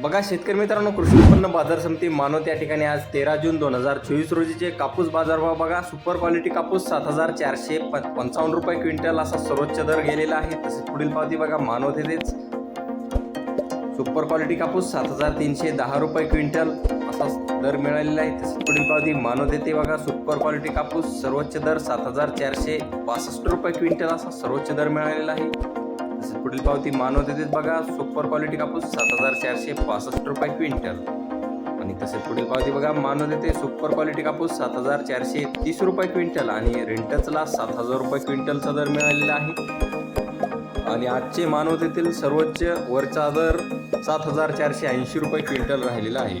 बघा शेतकरी मित्रांनो कृषी उत्पन्न बाजार समिती मानव या ठिकाणी आज तेरा जून दोन हजार चोवीस रोजीचे कापूस बाजारभाव बघा. सुपर क्वालिटी कापूस सात हजार चारशे प- पंचावन्न रुपये क्विंटल असा सर्वोच्च दर गेलेला आहे. तसेच पुढील पावती बघा मानव येथेच सुपर क्वालिटी कापूस सात हजार तीनशे दहा रुपये क्विंटल असा दर मिळालेला आहे. तसेच पुढील पावती मानव देते बघा सुपर क्वालिटी कापूस सर्वोच्च दर सात हजार चारशे पासष्ट रुपये क्विंटल असा सर्वोच्च दर मिळालेला आहे. पुढील पावती मानव देतेत बघा सुपर क्वालिटी कापूस सात हजार चारशे पासष्ट रुपये क्विंटल. आणि तसेच पुढील पावती बघा मानव देते सुपर क्वालिटी कापूस सात हजार चारशे तीस रुपये क्विंटल आणि रेंटचला सात हजार रुपये क्विंटलचा दर मिळालेला आहे. आणि आजचे मानवतेतील सर्वोच्च वरचा दर सात हजार चारशे ऐंशी रुपये क्विंटल राहिलेला आहे.